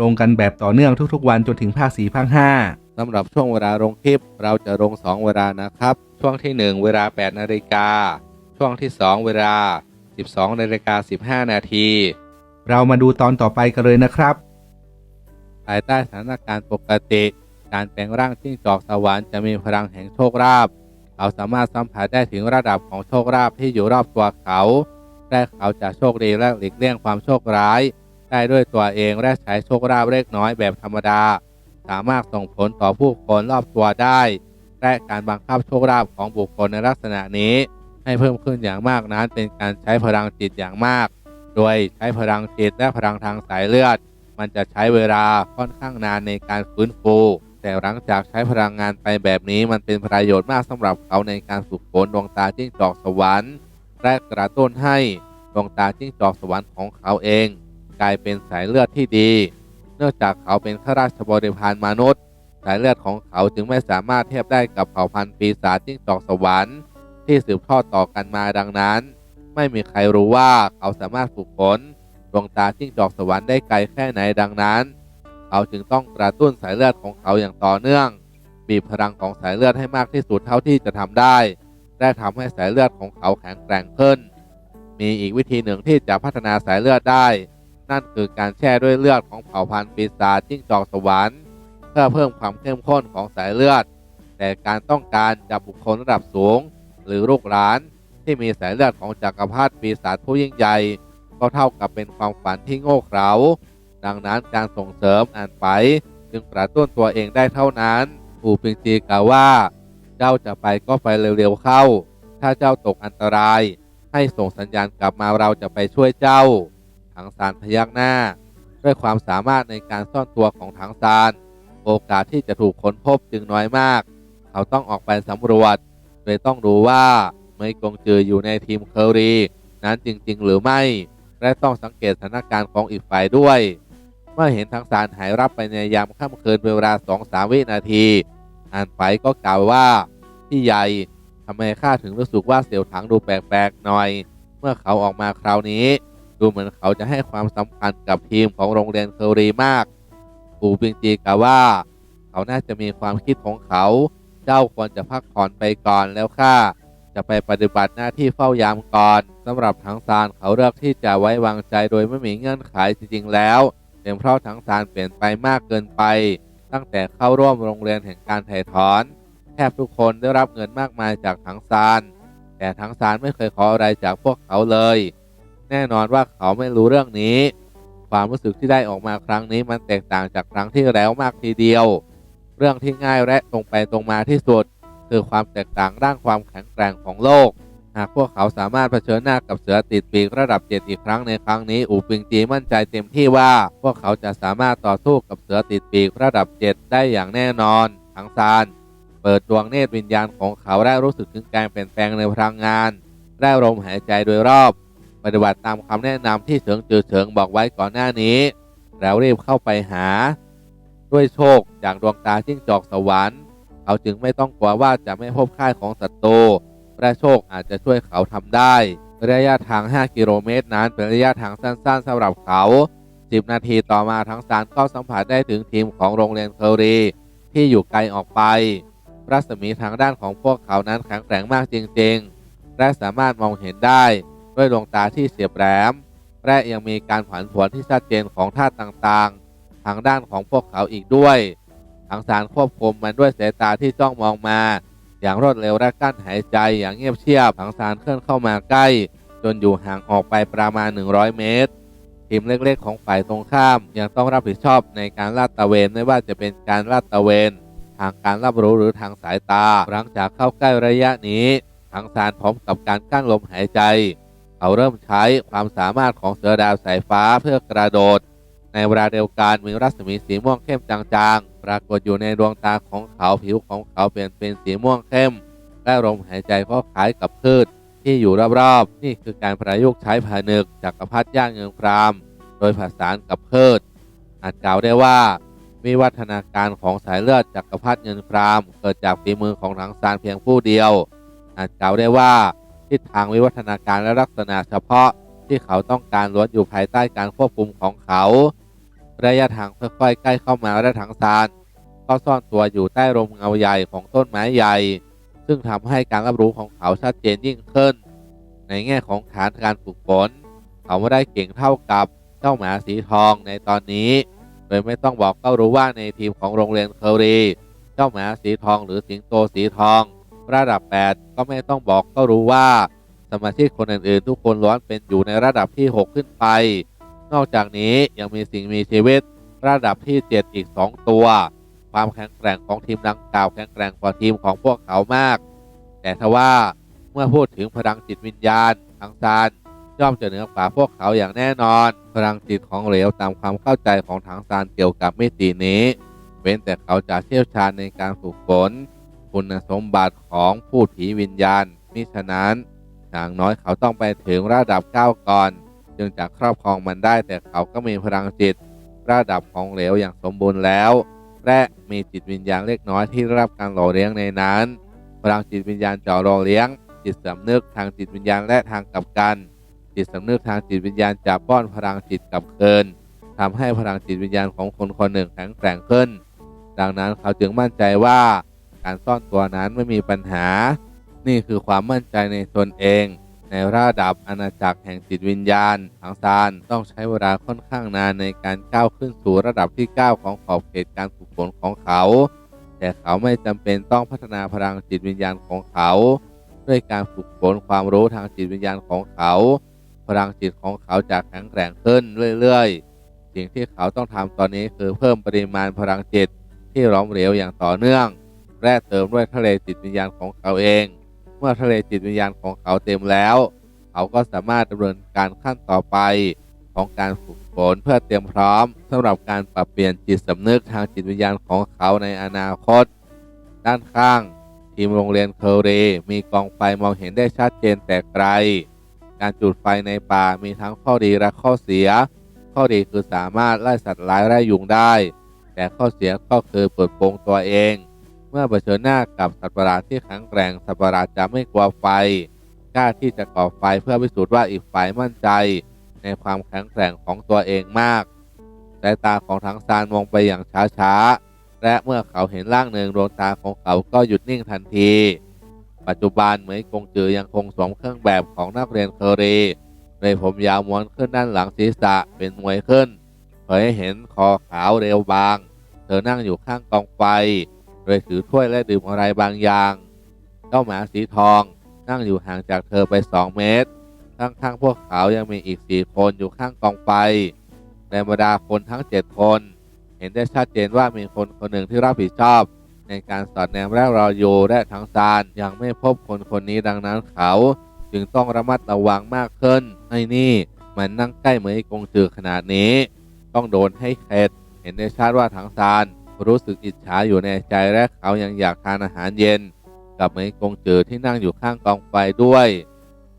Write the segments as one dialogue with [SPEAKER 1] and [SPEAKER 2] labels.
[SPEAKER 1] ลงกันแบบต่อเนื่องทุกๆ วันจนถึงภาค4ภาค5
[SPEAKER 2] สำหรับช่วงเวลาลงคลิป เราจะลง 2 เวลานะครับ ช่วงที่ 1 เวลา 8 นาฬิกา ช่วงที่ 2 เวลา 12 นาฬิกา 15 นาที
[SPEAKER 1] เรามาดูตอนต่อไปกันเลยนะครับ
[SPEAKER 2] ภายใต้สถานการณ์ปกติ การแปลงร่างจิ้งจอกสวรรค์จะมีพลังแห่งโชคลาภเขาสามารถสัมผัสได้ถึงระดับของโชคลาภที่อยู่รอบตัวเขาและเขาจะโชคดีและหลีกเลี่ยงความโชคร้าย ได้ด้วยตัวเองและใช้โชคลาภเล็กน้อยแบบธรรมดา สามารถส่งผลต่อผู้คนรอบตัวได้ และการบังคับโชคลาภของบุคคลในลักษณะนี้ ให้เพิ่มขึ้นอย่างมากนั้นเป็นการใช้พลังจิตอย่างมาก โดยใช้พลังจิตและพลังทางสายเลือด มันจะใช้เวลาค่อนข้างนานในการฟื้นฟูแต่หลังจากใช้พลังงานไปแบบนี้มันเป็นประโยชน์มากสำหรับเขาในการฝึกฝนดวงตาจิ้งจอกสวรรค์และกระตุ้นให้ดวงตาจิ้งจอกสวรรค์ของเขาเอง กลายเป็นสายเลือดที่ดี เนื่องจากเขาเป็นข้าราชบริพารมนุษย์ สายเลือดของเขาจึงไม่สามารถเทียบได้กับเผ่าพันธุ์ปีศาจจิ้งจอกสวรรค์ที่สืบทอดต่อกันมาดังนั้น ไม่มีใครรู้ว่าเขาสามารถฝึกฝนดวงตาจิ้งจอกสวรรค์ได้ไกลแค่ไหนดังนั้น เขาจึงต้องกระตุ้นสายเลือดของเขาอย่างต่อเนื่อง บีบพลังของสายเลือดให้มากที่สุดเท่าที่จะทำได้และทำให้สายเลือดของเขาแข็งแกร่งขึ้น มีอีกวิธีหนึ่งที่จะพัฒนาสายเลือดได้ นั่นคือการแช่ด้วยเลือดของเผ่าพันธุ์ปีศาจจิ้งจอกสวรรค์เพื่อเพิ่มความเข้มข้นของสายเลือด แต่การต้องการจากบุคคลระดับสูง หรือลูกหลานที่มีสายเลือดของจักรพรรดิปีศาจผู้ยิ่งใหญ่ก็เท่ากับเป็นความฝันที่โง่เขลาดังนั้นการส่งเสริมอ่านไป จึงกระตุ้นตัวเองได้เท่านั้นอูปิงจีกล่าวว่า เจ้าจะไปก็ไปเร็วๆเข้า ถ้าเจ้าตกอันตราย ให้ส่งสัญญาณกลับมาเราจะไปช่วยเจ้า ถังซานพยักหน้า ด้วยความสามารถในการซ่อนตัวของถังซาน โอกาสที่จะถูกค้นพบจึงน้อยมาก เขาต้องออกไปสำรวจโดยต้องดูว่าเมยกงจืออยู่ในทีมเคอรี นั้นจริง ๆ หรือไม่ และต้องสังเกตสถานการณ์ของอีกฝ่ายด้วย เมื่อเห็นทางสารหายรับไปในยามค่ำคืนเป็นเวลาสองสามวินาทีอ่านไปก็กล่าวว่าพี่ใหญ่ทำไมข้าถึงรู้สึกว่าเสี่ยวถังดูแปลกๆหน่อย เมื่อเขาออกมาคราวนี้ ดูเหมือนเขาจะให้ความสำคัญกับทีมของโรงเรียนเคอรีมากปูปิงจีกล่าวว่า เขาน่าจะมีความคิดของเขา เจ้าควรจะพักผ่อนไปก่อนแล้วข้าจะไปปฏิบัติหน้าที่เฝ้ายามก่อนสำหรับถังซานเขาเลือกที่จะไว้วางใจโดยไม่มีเงื่อนไขจริงๆแล้วเป็นเพราะถังซานเปลี่ยนไปมากเกินไป ตั้งแต่เข้าร่วมโรงเรียนแห่งการถ่ายถอน แทบทุกคนได้รับเงินมากมายจากถังซานแต่ถังซานไม่เคยขออะไรจากพวกเขาเลย แน่นอนว่าเขาไม่รู้เรื่องนี้ ความรู้สึกที่ได้ออกมาครั้งนี้มันแตกต่างจากครั้งที่แล้วมากทีเดียว เรื่องที่ง่ายและตรงไปตรงมาที่สุด คือความแตกต่างด้านความแข็งแกร่งของโลก หากพวกเขาสามารถเผชิญหน้ากับเสือติดปีกระดับเจ็ดอีกครั้งในครั้งนี้อูปิงจีมั่นใจเต็มที่ว่า พวกเขาจะสามารถต่อสู้กับเสือติดปีกระดับเจ็ดได้อย่างแน่นอนทั้งซานเปิดดวงเนตรวิญญาณของเขาได้รู้สึกถึงการเปลี่ยนแปลงในพลังงาน ได้ลมหายใจโดยรอบ ปฏิบัติตามคำแนะนำที่เฉิงจือเฉิงบอกไว้ก่อนหน้านี้ แล้วรีบเข้าไปหา ด้วยโชคจากดวงตาจิ้งจอกสวรรค์ เขาจึงไม่ต้องกลัวว่าจะไม่พบค่ายของศัตรูและโชคอาจจะช่วยเขาทำได้ ระยะทาง 5 กิโลเมตรนั้นเป็นระยะทางสั้น ๆสำหรับเขา 10 นาทีต่อมาทั้งสารก็สัมผัสได้ถึงทีมของโรงเรียนเคอรีที่อยู่ไกลออกไป รัศมีทางด้านของพวกเขานั้นแข็งแกร่งมากจริง ๆ และสามารถมองเห็นได้ ด้วยดวงตาที่เสียบแหลมและยังมีการผันผวนที่ชัดเจนของธาตุต่างๆ ทางด้านของพวกเขาอีกด้วยทางสารควบคุมมันด้วยสายตาที่จ้องมองมา อย่างรวดเร็วและกั้นหายใจอย่างเงียบเชียบทางสารเคลื่อนเข้ามาใกล้ จนอยู่ห่างออกไปประมาณ 100 เมตรทีมเล็กๆ ของฝ่ายตรงข้ามยังต้องรับผิดชอบในการลาดตระเวนไม่ว่าจะเป็นการลาดตระเวน ทางการรับรู้หรือทางสายตา หลังจากเข้าใกล้ระยะนี้ทางสารพร้อมกับการกั้นลมหายใจ เขาเริ่มใช้ความสามารถของเสือดาวสายฟ้าเพื่อกระโดด ในเวลาเดียวกันมีรัศมีสีม่วงเข้มจางๆ ปรากฏอยู่ในดวงตาของเขาผิวของเขาเปลี่ยนเป็นสีม่วงเข้ม และลมหายใจก็คล้ายกับพืชที่อยู่รอบๆ นี่คือการประยุกต์ใช้ผนึกจักรพรรดิย่างเงินครามโดยผสานกับพืช อาจกล่าวได้ว่าวิวัฒนาการของสายเลือดจักรพรรดิเงินครามเกิดจากฝีมือของถังซานเพียงผู้เดียว อาจกล่าวได้ว่า ทิศทางวิวัฒนาการและลักษณะเฉพาะที่เขาต้องการล้วนอยู่ภายใต้การควบคุมของเขา ระยะทางค่อยๆใกล้เข้ามาและถังซานก็ซ่อนตัวอยู่ใต้ร่มเงาใหญ่ของต้นไม้ใหญ่ ซึ่งทำให้การรับรู้ของเขาชัดเจนยิ่งขึ้น ในแง่ของฐานการฝึกฝนเขาไม่ได้เก่งเท่ากับเจ้าหมาสีทองในตอนนี้ โดยไม่ต้องบอกก็รู้ว่าในทีมของโรงเรียนเคอรี เจ้าหมาสีทองหรือสิงโตสีทอง ระดับ 8 ก็ไม่ต้องบอกก็รู้ว่า สมาชิกคนอื่นๆ ทุกคนล้วนเป็นอยู่ในระดับที่ 6 ขึ้นไป นอกจากนี้ยังมีสิ่งมีชีวิต ระดับที่ 7 อีก 2 ตัว ความแข็งแกร่งของทีมดังกล่าวแข็งแกร่งกว่าทีมของพวกเขามาก แต่ทว่าเมื่อพูดถึงพลังจิตวิญญาณทางซานย่อมจะเหนือกว่าพวกเขาอย่างแน่นอน พลังจิตของเหลวตามความเข้าใจของทางซานเกี่ยวกับมิตินี้ เว้นแต่เขาจะเชี่ยวชาญในการฝึกฝน คุณสมบัติของผู้ผีวิญญาณ มิฉะนั้นอย่างน้อยเขาต้องไปถึงระดับ9ก่อน จึงจะครอบครองมันได้แต่เขาก็มีพลังจิต ระดับของเหลวอย่างสมบูรณ์แล้ว และมีจิตวิญญาณเล็กน้อยที่รับการหล่อเลี้ยงในนั้น พลังจิตวิญญาณจะหล่อเลี้ยง จิตสำนึกทางจิตวิญญาณและทางกลับกัน จิตสำนึกทางจิตวิญญาณจะป้อนพลังจิตกลับคืนทำให้พลังจิตวิญญาณของคนคนหนึ่งแข็งแกร่งขึ้น ดังนั้นเขาจึงมั่นใจว่า การซ่อนตัวนั้นไม่มีปัญหา นี่คือความมั่นใจในตนเอง ในระดับอาณาจักรแห่งจิตวิญญาณทางซานต้องใช้เวลาค่อนข้างนานในการก้าวขึ้นสู่ระดับที่ 9 ของขอบเขตการฝึกฝนของเขา แต่เขาไม่จำเป็นต้องพัฒนาพลังจิตวิญญาณของเขา ด้วยการฝึกฝนความรู้ทางจิตวิญญาณของเขา พลังจิตของเขาจะแข็งแกร่งขึ้นเรื่อยๆ สิ่งที่เขาต้องทำตอนนี้คือเพิ่มปริมาณพลังจิตที่หล้อมเหลวอย่างต่อเนื่อง และเติมด้วยทะเลจิตวิญญาณของเขาเอง เมื่อทะเลจิตวิญญาณของเขาเต็มแล้ว เขาก็สามารถดำเนินการขั้นต่อไปของการฝึกฝนเพื่อเตรียมพร้อมสำหรับการปรับเปลี่ยนจิตสำนึกทางจิตวิญญาณของเขาในอนาคต ด้านข้าง ทีมโรงเรียนเคอรีมีกองไฟมองเห็นได้ชัดเจนแต่ไกล การจุดไฟในป่ามีทั้งข้อดีและข้อเสีย ข้อดีคือสามารถไล่สัตว์ร้ายไล่ยุงได้ แต่ข้อเสียก็คือเปิดโปงตัวเอง เมื่อเผชิญหน้ากับสัตว์ประหลาดที่แข็งแกร่งสัตว์ประหลาดจะไม่กลัวไฟกล้าที่จะก่อไฟเพื่อพิสูจน์ว่าอีกฝ่ายมั่นใจ ในความแข็งแกร่งของตัวเองมากสายตาของทั้งซานมองไปอย่างช้าๆ และเมื่อเขาเห็นร่างหนึ่งดวงตาของเขาก็หยุดนิ่งทันที ปัจจุบันเหมยกงจือยังคงสวมเครื่องแบบของนักเรียนเคอรีเลยผมยาวม้วนขึ้นด้านหลังศีรษะเป็นมวยขึ้นเผยให้เห็นคอขาวเร็วบาง เธอนั่งอยู่ข้างกองไฟ โดยถือถ้วยและดื่มอะไรบางอย่าง เจ้าหมาสีทอง นั่งอยู่ห่างจากเธอไป2เมตร ข้างๆพวกเขายังมีอีก4คนอยู่ข้างกองไฟ ในบรรดาคนทั้ง7คน เห็นได้ชัดเจนว่ามีคนคนหนึ่งที่รับผิดชอบ ในการสอดแนมและรออยู่และทั้งซานยังไม่พบคนคนนี้ดังนั้นเขา จึงต้องระมัดระวังมากขึ้นไอ้นี่มันนั่งใกล้เหมยกงจือขนาดนี้ ต้องโดนให้เข็ดเห็นได้ชัดว่าทั้งซาน รู้สึกอิจฉาอยู่ในใจและเขายังอยากทานอาหารเย็น กับเหมยกงจือที่นั่งอยู่ข้างกองไฟด้วย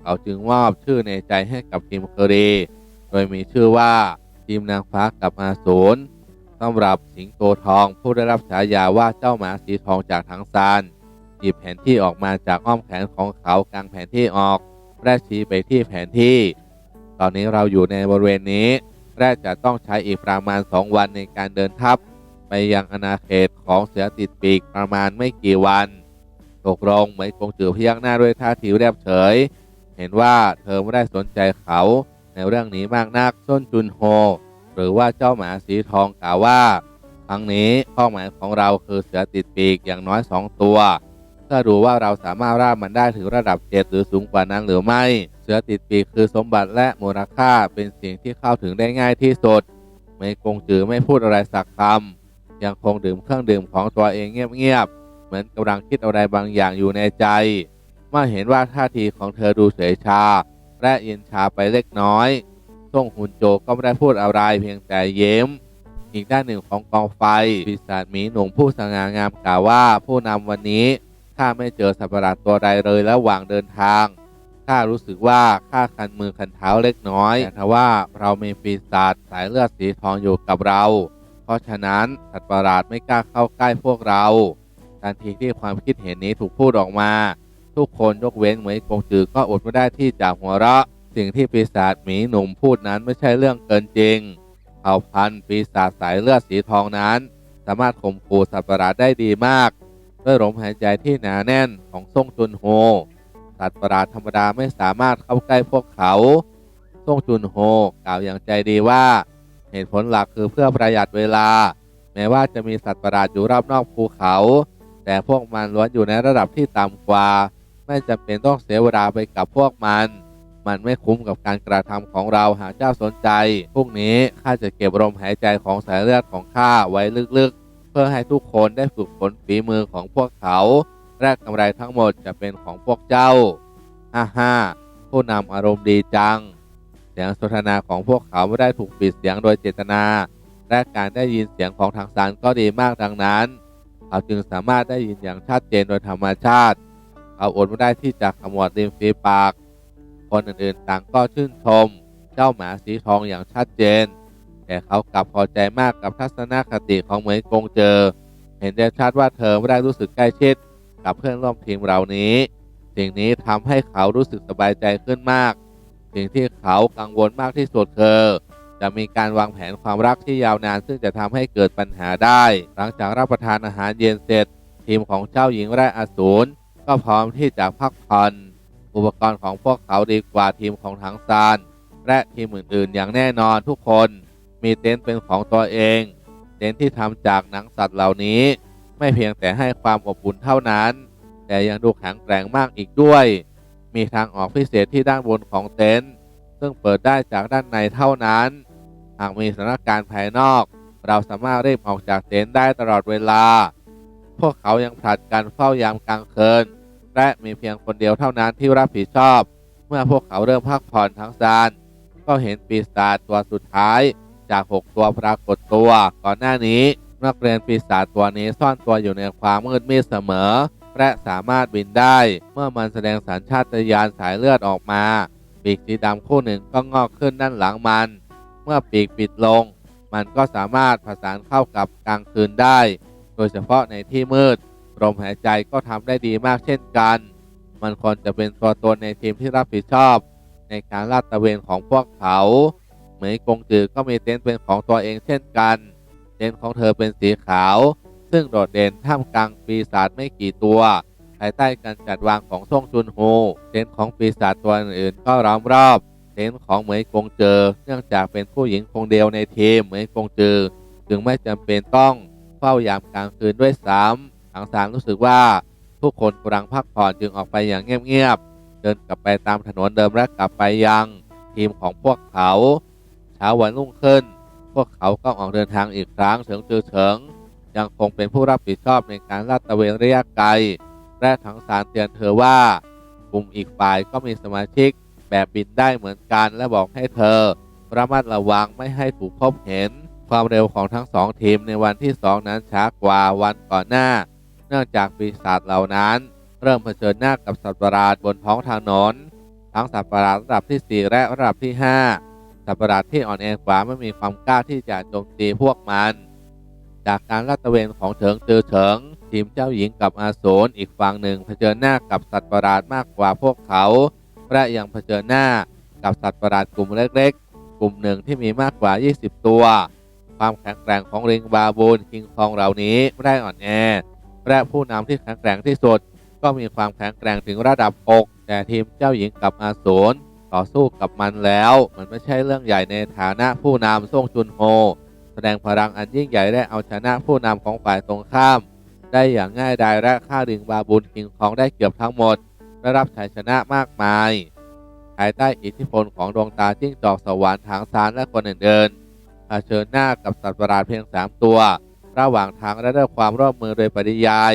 [SPEAKER 2] เขาจึงมอบชื่อในใจให้กับทีมเคอรีโดยมีชื่อว่าทีมนางฟ้ากับอาสูรสำหรับสิงโตทองผู้ได้รับฉายาว่าเจ้าหมาสีทองจากทั้งซานหยิบแผนที่ออกมาจากอ้อมแขนของเขากางแผนที่ออกและชี้ไปที่แผนที่ ตอนนี้เราอยู่ในบริเวณนี้และจะต้องใช้อีกประมาณ 2 วันในการเดินทัพ ไปยังอาณาเขตของเสือติดปีกประมาณไม่กี่วันตกลงเหมยกงจือพยักหน้าด้วยท่าทีเรียบเฉย เห็นว่าเธอไม่ได้สนใจเขาในเรื่องนี้มากนักส้นจุนโฮ หรือว่าเจ้าหมาสีทองกล่าวว่า ครั้งนี้เป้าหมายของเราคือเสือติดปีกอย่างน้อย 2 ตัวเพื่อดูว่าเราสามารถร่ามันได้ถึงระดับ7หรือสูงกว่านั้นหรือไม่ เสือติดปีกคือสมบัติและมูลค่าเป็นสิ่งที่เข้าถึงได้ง่ายที่สุด ไม่กงจือไม่พูดอะไรสักคำ ยังคงดื่มเครื่องดื่มของตัวเองเงียบๆเหมือนกำลังคิดอะไรบางอย่างอยู่ในใจเมื่อเห็นว่าท่าทีของเธอดูเฉยชา และเย็นชาไปเล็กน้อยซ่งฮุนโจก็ไม่ได้พูดอะไรเพียงแต่เย้ม อีกด้านหนึ่งของกองไฟปีศาจหมีหนุ่มผู้สง่างามกล่าวว่าผู้นำวันนี้ข้าไม่เจอสัตว์ประหลาดตัวใดเลยระหว่างเดินทางข้ารู้สึกว่าข้าคันมือคันเท้าเล็กน้อยแต่ว่าเรามีปีศาจสายเลือดสีทองอยู่กับเรา เพราะฉะนั้นสัตว์ประหลาดไม่กล้าเข้าใกล้พวกเรา ทันทีที่ความคิดเห็นนี้ถูกพูดออกมา ทุกคนยกเว้นเหมยกงจือก็อดไม่ได้ที่จะหัวเราะ สิ่งที่ปีศาจหมีหนุ่มพูดนั้นไม่ใช่เรื่องเกินจริงเผ่าพันธุ์ปีศาจสายเลือดสีทองนั้น สามารถข่มขู่สัตว์ประหลาดได้ดีมากด้วยลมหายใจที่หนาแน่นของซ่งจุนโฮสัตว์ประหลาดธรรมดาไม่สามารถเข้าใกล้พวกเขา ซ่งจุนโฮกล่าวอย่างใจดีว่า เหตุผลหลักคือเพื่อประหยัดเวลา แม้ว่าจะมีสัตว์ประหลาดอยู่รอบนอกภูเขา แต่พวกมันล้วนอยู่ในระดับที่ต่ำกว่า ไม่จำเป็นต้องเสียเวลาไปกับพวกมัน มันไม่คุ้มกับการกระทำของเราหากเจ้าสนใจพรุ่งนี้ข้าจะเก็บลมหายใจของสายเลือดของข้าไว้ลึกๆ เพื่อให้ทุกคนได้ฝึกฝนฝีมือของพวกเขาและกำไรทั้งหมดจะเป็นของพวกเจ้าฮ่าฮ่าผู้นำอารมณ์ดีจัง สียงสนทนาของพวกเขาไม่ได้ถูกปิดเสียงโดยเจตนา และการได้ยินเสียงของทางสารก็ดีมากดังนั้น เขาจึงสามารถได้ยินอย่างชัดเจนโดยธรรมชาติ เขาอดไม่ได้ที่จะขมวดริมฝีปาก คนอื่นๆต่างก็ชื่นชม เจ้าหมาสีทองอย่างชัดเจน แต่เขากลับพอใจมากกับทัศนคติของเหมยกงเจอ เห็นได้ชัดว่าเธอไม่ได้รู้สึกใกล้ชิด กับเพื่อนร่วมทีมเหล่านี้ สิ่งนี้ทำให้เขารู้สึกสบายใจขึ้นมาก สิ่งที่เขากังวลมากที่สุดคือจะมีการวางแผนความรักที่ยาวนาน ซึ่งจะทำให้เกิดปัญหาได้ หลังจากรับประทานอาหารเย็นเสร็จ ทีมของเจ้าหญิงและอสูรก็พร้อมที่จะพักผ่อนอุปกรณ์ของพวกเขาดีกว่าทีมของถังซานและทีมอื่นๆ อย่างแน่นอนทุกคนมีเต็นท์เป็นของตัวเอง เต็นท์ที่ทำจากหนังสัตว์เหล่านี้ ไม่เพียงแต่ให้ความอบอุ่นเท่านั้น แต่ยังดูแข็งแกร่งมากอีกด้วย มีทางออกพิเศษที่ด้านบนของเต็นท์ซึ่งเปิดได้จากด้านในเท่านั้น หากมีสถานการณ์ภายนอก เราสามารถรีบออกจากเต็นท์ได้ตลอดเวลา พวกเขายังผลัดกันเฝ้ายามกลางคืนและมีเพียงคนเดียวเท่านั้นที่รับผิดชอบ เมื่อพวกเขาเริ่มพักผ่อนทั้งซานก็เห็นปีศาจตัวสุดท้ายจาก 6 ตัวปรากฏตัว ก่อนหน้านี้นักเรียนปีศาจตัวนี้ซ่อนตัวอยู่ในความมืดมิดเสมอ และสามารถบินได้ เมื่อมันแสดงสัญชาตญาณสายเลือดออกมา ปีกสีดำคู่หนึ่งก็งอกขึ้นด้านหลังมัน เมื่อปีกปิดลง มันก็สามารถผสานเข้ากับกลางคืนได้ โดยเฉพาะในที่มืดลมหายใจก็ทำได้ดีมากเช่นกัน มันควรจะเป็นตัวตนในทีมที่รับผิดชอบ ในการลาดตระเวนของพวกเขาเหมยกงจือก็มีเต็นท์เป็นของตัวเองเช่นกัน เต็นท์ของเธอเป็นสีขาว ซึ่งโดดเด่นท่ามกลางปีศาจไม่กี่ตัวภายใต้การจัดวางของซ่งจุนโฮเต็นท์ของปีศาจตัวอื่นๆก็ล้อมรอบเต็นท์ของเหมยกงเจอ เนื่องจากเป็นผู้หญิงคงเดียวในทีมเหมยกงเจือจึงไม่จำเป็นต้องเฝ้ายามกลางคืนด้วยซ้ำทางสารรู้สึกว่าทุกคนกำลังพักผ่อนจึงออกไปอย่างเงียบๆ เดินกลับไปตามถนนเดิมและกลับไปยังทีมของพวกเขา เช้าวันรุ่งขึ้น พวกเขาก็ออกเดินทางอีกครั้งเฉิงจือเฉิง ยังคงเป็นผู้รับผิดชอบในการลาดตระเวนระยะไกล และทั้งสารเตือนเธอว่ากลุ่มอีกฝ่ายก็มีสมาชิกแบบบินได้เหมือนกันและบอกให้เธอ ระมัดระวังไม่ให้ถูกพบเห็น ความเร็วของทั้งสองทีมในวันที่สองนั้นช้ากว่าวันก่อนหน้า เนื่องจากปีศาจเหล่านั้น เริ่มเผชิญหน้ากับสัตว์ประหลาดบนท้องถนนทั้งสัตว์ประหลาดระดับที่ 4 และระดับที่ 5 สัตว์ประหลาดที่อ่อนแอกว่าไม่มีความกล้าที่จะโจมตีพวกมัน จากการลาดตระเวนของเฉิงตือเฉิง ทีมเจ้าหญิงกับอาสูรอีกฝั่งหนึ่งเผชิญหน้ากับสัตว์ประหลาดมากกว่าพวกเขา และยังเผชิญหน้ากับสัตว์ประหลาดกลุ่มเล็กๆ กลุ่มหนึ่งที่มีมากกว่า 20 ตัว ความแข็งแกร่งของริงบาบูนคิงคองเหล่านี้ไม่ได้อ่อนแอและผู้นำที่แข็งแกร่งที่สุด ก็มีความแข็งแกร่งถึงระดับอกแต่ทีมเจ้าหญิงกับอาสูรต่อสู้กับมันแล้ว มันไม่ใช่เรื่องใหญ่ในฐานะผู้นำซ่งจุนโฮ ดงพลังอันยิ่งใหญ่และเอาชนะผู้นำของฝ่ายตรงข้าม ได้อย่างง่ายดายและฆ่าดึงบาบูนคิงคองได้เกือบทั้งหมดได้รับชัยชนะมากมาย ภายใต้อิทธิพลของดวงตาจิ้งจอกสวรรค์ทางซานและคนอื่นๆเผชิญหน้ากับสัตว์ประหลาดเพียง3ตัว ระหว่างทางและด้วยความร่วมมือโดยปริยาย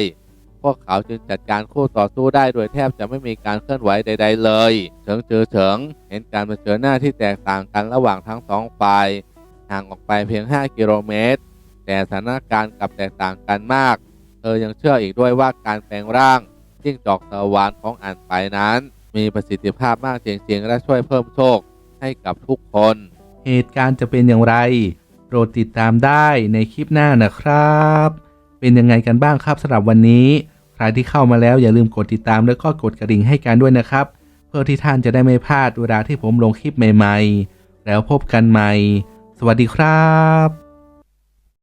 [SPEAKER 2] พวกเขาจึงจัดการคู่ต่อสู้ได้โดยแทบจะไม่มีการเคลื่อนไหวใด ๆ เลย เฉิงเจอเฉิง เห็นการเผชิญหน้าที่แตกต่างกันระหว่างทั้งสองฝ่าย ห่างออกไปเพียง 5 กิโลเมตร แต่สถานการณ์กลับแตกต่างกันมาก เธอยังเชื่ออีกด้วยว่าการแปลงร่างจิ้งจอกสวรรค์ของอ่านไปนั้น มีประสิทธิภาพมากจริงๆและช่วยเพิ่มโชคให้กับทุกคน
[SPEAKER 1] เหตุการณ์จะเป็นอย่างไรโปรดติดตามได้ในคลิปหน้านะครับ เป็นยังไงกันบ้างครับสำหรับวันนี้ ใครที่เข้ามาแล้วอย่าลืมกดติดตามแล้วก็กดกระดิ่งให้กันด้วยนะครับ เพื่อที่ท่านจะได้ไม่พลาดเวลาที่ผมลงคลิปใหม่ ๆ แล้วพบกันใหม่ สวัสดีครับ